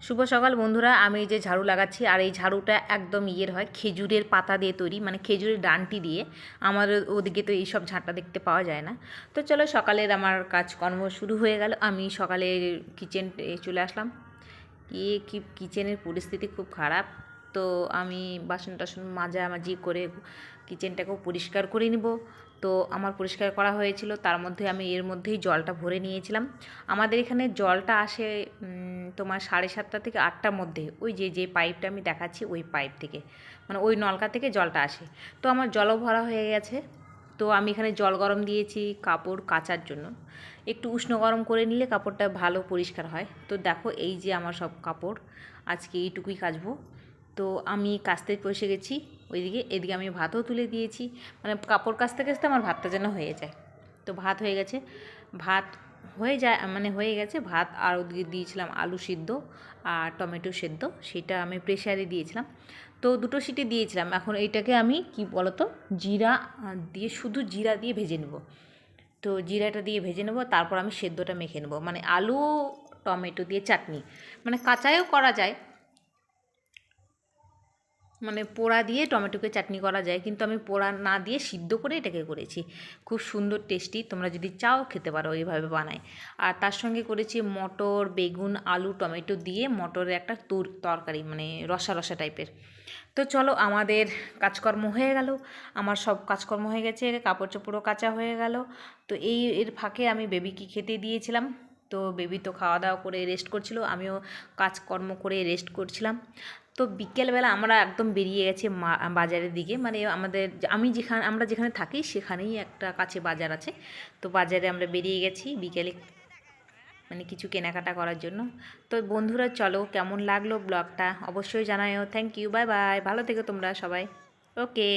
শুভ সকাল বন্ধুরা, আমি যে ঝাড়ু লাগাচ্ছি, আর এই ঝাড়ুটা একদম ইয়ের হয়, খেজুরের পাতা দিয়ে তৈরি মানে খেজুরের ডানটি দিয়ে। আমাদের ওদিকে তো এইসব ঝাঁটা দেখতে পাওয়া যায় না। তো চলো সকালের আমার কাজকর্ম শুরু হয়ে গেল। আমি সকালে কিচেন চলে আসলাম। গিয়ে কি, কিচেনের পরিস্থিতি খুব খারাপ। তো আমি বাসন টাসন মাজামাজি করে কিচেনটাকেও পরিষ্কার করে নিব। তো আমার পরিষ্কার করা হয়েছিল, তার মধ্যে আমি এর মধ্যেই জলটা ভরে নিয়েছিলাম। আমাদের এখানে জলটা আসে তোমার সাড়ে সাতটা থেকে আটটার মধ্যে, ওই যে যে পাইপটা আমি দেখাচ্ছি, ওই পাইপ থেকে। মানে ওই নলকা থেকে জলটা আসে। তো আমার জলও ভরা হয়ে গেছে। তো আমি এখানে জল গরম দিয়েছি কাপড় কাচার জন্য। একটু উষ্ণ গরম করে নিলে কাপড়টা ভালো পরিষ্কার হয়। তো দেখো, এই যে আমার সব কাপড়, আজকে এইটুকুই কাচবো। তো আমি কাচতে বসে গেছি, ওইদিকে, এদিকে আমি ভাতও তুলে দিয়েছি। মানে কাপড় কাচতে কাচতে আমার ভাতটা যেন হয়ে যায়। তো ভাত হয়ে গেছে। ভাত হয়ে যায় মানে হয়ে গেছে। ভাত আর ওদিকে দিয়েছিলাম আলু সিদ্ধ আর টমেটো সেদ্ধ, সেটা আমি প্রেশারে দিয়েছিলাম। তো দুটো সিটি দিয়েছিলাম। এখন এইটাকে আমি কি বলতো? জিরা দিয়ে, শুধু জিরা দিয়ে ভেজে নেব। তো জিরাটা দিয়ে ভেজে নেব, তারপর আমি সেদ্ধটা মেখে নেব। মানে আলু টমেটো দিয়ে চাটনি। মানে কাঁচায়ও করা যায় মানে পোড়া দিয়ে টমেটোকে চাটনি করা যায়, কিন্তু আমি পোড়া না দিয়ে সিদ্ধ করে এটাকে করেছি। খুব সুন্দর টেস্টি, তোমরা যদি চাও খেতে পারো এইভাবে বানাই আর তার সঙ্গে করেছি মটর, বেগুন, আলু, টমেটো দিয়ে মটরের একটা তুর তরকারি মানে রসা রসা টাইপের। তো চলো আমাদের কাজকর্ম হয়ে গেল। আমার সব কাজকর্ম হয়ে গেছে, কাপড় চোপড়ও কাচা হয়ে গেল। তো এই এর ফাঁকে আমি বেবিকে খেতে দিয়েছিলাম। তো বেবি তো খাওয়া দাওয়া করে রেস্ট করছিল, আমিও কাজকর্ম করে রেস্ট করছিলাম। তো বিকেলবেলা আমরা একদম বেরিয়ে গেছি বাজারের দিকে। মানে আমাদের আমি যেখানে, আমরা যেখানে থাকি সেখানেই একটা কাছে বাজার আছে। তো বাজারে আমরা বেরিয়ে গেছি বিকেলে মানে কিছু কেনাকাটা করার জন্য। তো বন্ধুরা, চলো কেমন লাগল ব্লগটা? অবশ্যই জানায়ও। থ্যাংক ইউ বাই বাই ভালো থেকো তোমরা সবাই। ওকে